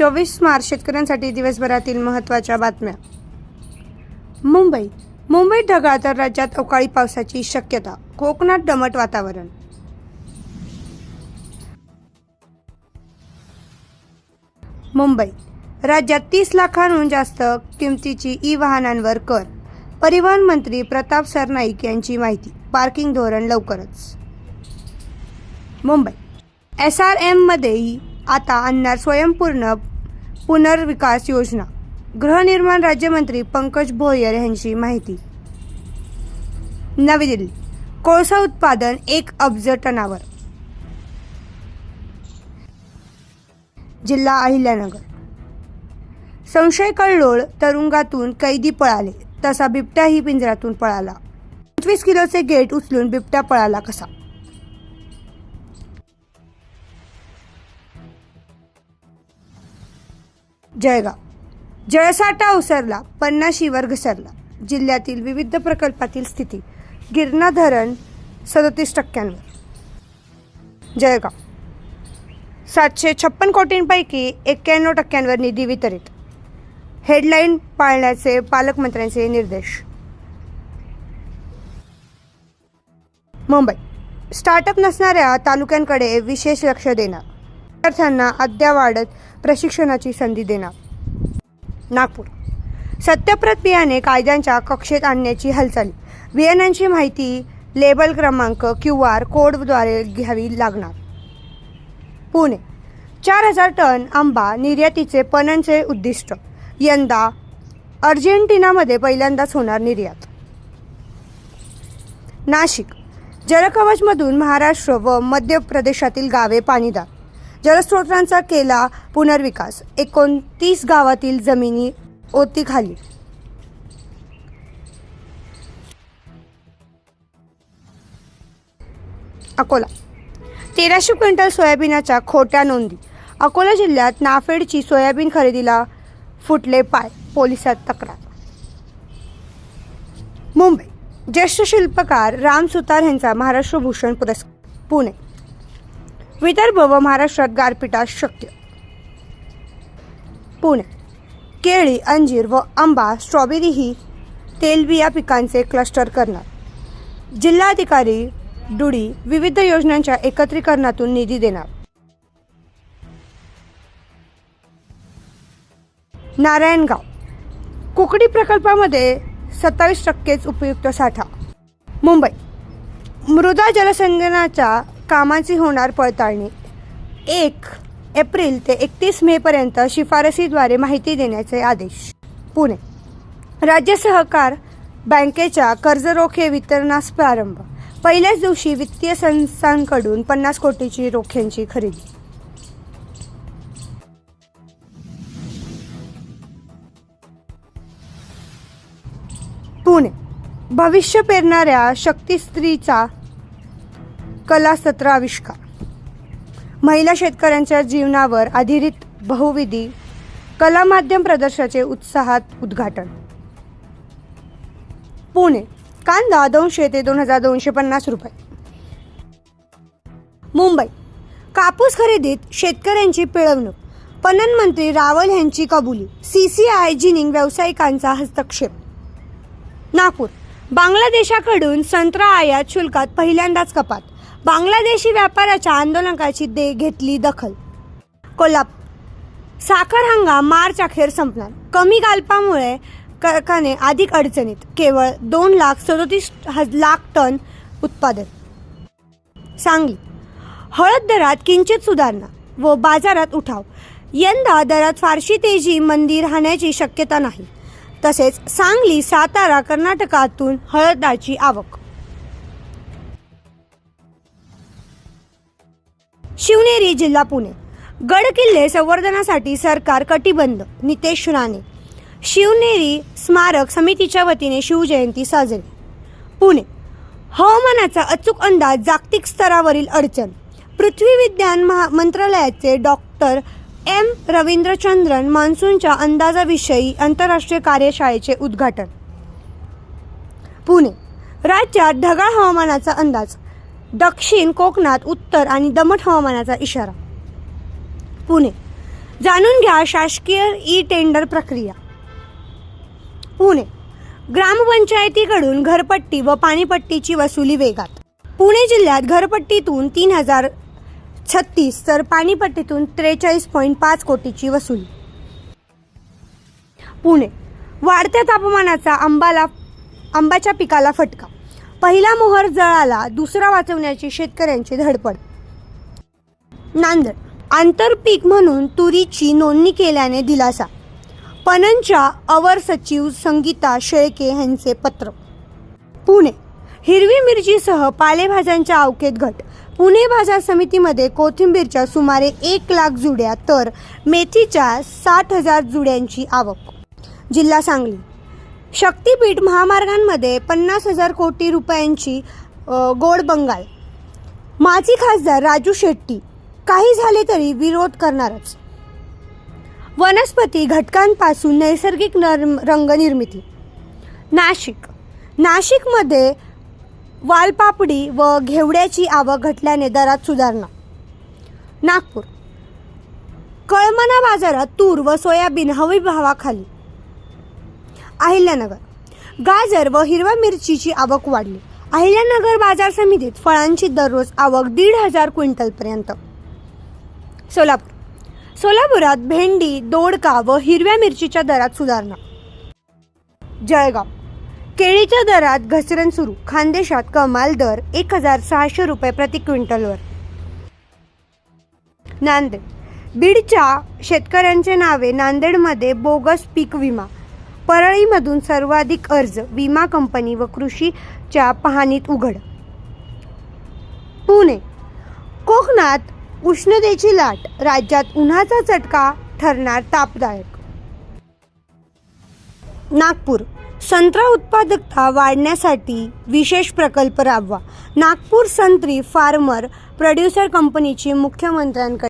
चोवीस मार्च शेतकऱ्यांसाठी दिवसभरातील महत्त्वाच्या बातम्या. मुंबई. मुंबईत ढगाळ तर राज्यात अवकाळी पावसाची शक्यता. कोकणात दमट वातावरण. मुंबई. राज्यात तीस लाखांहून जास्त किमतीची ई वाहनांवर कर. परिवहन मंत्री प्रताप सरनाईक यांची माहिती. पार्किंग धोरण लवकरच. मुंबई. एस आर एममध्येही आता आणणार स्वयंपूर्ण पुनर्विकास योजना. गृहनिर्माण राज्यमंत्री पंकज भोयर यांची माहिती. नवी दिल्ली कोळसा उत्पादन एक अब्ज टनावर. जिल्हा अहिल्यानगर. संशय कळलोळ तरुंगातून कैदी पळाले तसा बिबट्याही पिंजऱ्यातून पळाला. पंचवीस किलोचे गेट उचलून बिबट्या पळाला कसा? जळगाव. जळसाठा ओसरला पन्नाशीवर घसरला जिल्ह्यातील विविध प्रकल्पातील स्थिती गिरणा धरण सदतीस टक्क्यांवर. जळगाव. सातशे छप्पन कोटींपैकी एक्क्याण्णव टक्क्यांवर निधी वितरित. हेडलाईन पाळण्याचे पालकमंत्र्यांचे निर्देश. मुंबई. स्टार्टअप नसणाऱ्या तालुक्यांकडे विशेष लक्ष देणार विद्यार्थ्यांना अद्यावाढत प्रशिक्षणाची संधी देणार. नागपूर. सत्यप्रत बियाणे कायद्यांच्या कक्षेत आणण्याची हालचाली. बियाण्यांची माहिती लेबल क्रमांक क्यू आर कोडद्वारे घ्यावी लागणार. पुणे. चार हजार टन आंबा निर्यातीचे पणनचे उद्दिष्ट. यंदा अर्जेंटिनामध्ये पहिल्यांदाच होणार निर्यात. नाशिक. जलकवचमधून महाराष्ट्र व मध्य प्रदेशातील गावे पाणीदार. जलस्रोतांचा केला पुनर्विकास. एकोणतीस गावातील जमिनी ओतीखाली अकोला. तेराशे क्विंटल सोयाबीनाच्या खोट्या नोंदी. अकोला जिल्ह्यात नाफेडची सोयाबीन खरेदीला फुटले पाय. पोलिसात तक्रार. मुंबई. ज्येष्ठ शिल्पकार राम सुतार यांचा महाराष्ट्र भूषण पुरस्कार. पुणे. विदर्भ व महाराष्ट्रात गारपिटा शक्य. पुणे. केळी अंजीर व आंबा स्ट्रॉबेरी ही तेलबिया पिकांचे क्लस्टर करणार. जिल्हाधिकारी डुडी विविध योजनांच्या एकत्रीकरणातून निधी देणार. नारायणगाव. कुकडी प्रकल्पामध्ये सत्तावीस टक्केच उपयुक्त साठा. मुंबई. मृदा जलसंगणाच्या कामाची होणार पडताळणी. एक एप्रिल ते एकतीस मेपर्यंत शिफारसीद्वारे माहिती देण्याचे आदेश. पुणे. राज्य सहकार बँकेच्या कर्जरोखे वितरणास प्रारंभ. पहिल्याच दिवशी वित्तीय संस्थांकडून पन्नास कोटीची रोख्यांची खरेदी. पुणे. भविष्य पेरणाऱ्या शक्ती स्त्रीचा कला सत्र आविष्कार. महिला शेतकऱ्यांच्या जीवनावर आधारित बहुविधी कला माध्यम प्रदर्शनाचे उत्साहात उद्घाटन. पुणे कांदा दोनशे ते दोन हजार दोनशे पन्नास रुपये. मुंबई कापूस खरेदीत शेतकऱ्यांची पिळवणूक. पणन मंत्री रावल यांची कबुली सी सी आय जिनिंग व्यावसायिकांचा हस्तक्षेप. नागपूर बांगलादेशाकडून संत्रा आयात शुल्कात पहिल्यांदाच कपात. बांगलादेशी व्यापाऱ्याच्या आंदोलकाची दे घेतली दखल. कोल्हापूर साखर हंगाम मार्च अखेर संपणार. कमी गालपामुळे कारखाने अधिक अडचणीत. केवळ दोन लाख सदोतीस लाख टन उत्पादन. सांगली. हळद दरात किंचित सुधारणा व बाजारात उठाव. यंदा दरात फारशी तेजी मंदी राहण्याची शक्यता नाही. तसेच सांगली सातारा कर्नाटकातून हळदाची आवक. शिवनेरी जिल्हा पुणे. गड किल्ले संवर्धनासाठी सरकार कटिबंध नितेश राणे. शिवनेरी स्मारक समितीच्या वतीने शिवजयंती साजरी. पुणे. हवामानाचा अचूक अंदाज जागतिक स्तरावरील अडचण. पृथ्वी विज्ञान महा मंत्रालयाचे डॉक्टर एम. रवींद्रचंद्रन मान्सूनच्या अंदाजाविषयी आंतरराष्ट्रीय कार्यशाळेचे उद्घाटन. पुणे. राज्यात ढगाळ हवामानाचा अंदाज. दक्षिण कोकणात उत्तर आणि दमट हवामानाचा इशारा. पुणे. जाणून घ्या शासकीय ई टेंडर प्रक्रिया. पुणे. ग्रामपंचायतीकडून घरपट्टी व पाणीपट्टीची वसुली वेगात. पुणे जिल्ह्यात घरपट्टीतून तीन हजार छत्तीस तर पाणीपट्टीतून त्रेचाळीस पॉईंट पाच कोटीची वसुली. पुणे. वाढत्या तापमानाचा आंबाला आंबाच्या पिकाला फटका. पहिला मोहर जळाला दुसरा वाचवण्याची शेतकऱ्यांची धडपड. नांदेड. आंतरपीक म्हणून तुरीची नोंदणी केल्याने दिलासा. पणनच्या अवर सचिव संगीता शेळके यांचे पत्र. पुणे. हिरवी मिरचीसह पालेभाज्यांच्या अवकेत घट. पुणे बाजार समितीमध्ये कोथिंबीरच्या सुमारे एक लाख जुड्या तर मेथीच्या साठ हजार जुड्यांची आवक. जिल्हा सांगली. शक्तीपीठ महामार्गांमध्ये पन्नास हजार कोटी रुपयांची गोड बंगाल. माजी खासदार राजू शेट्टी काही झाले तरी विरोध करणारच. वनस्पती घटकांपासून नैसर्गिक नर रंगनिर्मिती. नाशिक. नाशिकमध्ये वालपापडी व घेवड्याची आवक घटल्याने दरात सुधारणा. नागपूर. कळमना बाजारात तूर व सोयाबीन हवी भावाखाली. अहिल्यानगर. गाजर व हिरव्या मिरचीची आवक वाढली. अहिल्यानगर बाजार समितीत फळांची दररोज आवक दीड हजार क्विंटलपर्यंत सोलापूर. सोलापुरात भेंडी दोडका व हिरव्या मिरचीच्या दरात सुधारणा. जळगाव. केळीच्या दरात घसरण सुरू. खानदेशात कमाल दर एक हजार सहाशे रुपये प्रति क्विंटलवर. नांदेड. बीडच्या शेतकऱ्यांचे नावे नांदेडमध्ये बोगस पीक विमा. परळीमधून सर्वाधिक अर्ज विमा कंपनी व कृषीच्या पाहणीत उघड. पुणे. कोकणात उष्णतेची लाट राज्यात उन्हाचा चटका ठरणार तापदायक. नागपूर. संत्रा उत्पादकता वाढण्यासाठी विशेष प्रकल्प राबवा. नागपूर संत्री फार्मर प्रोड्युसर कंपनीची मुख्यमंत्र्यांकडे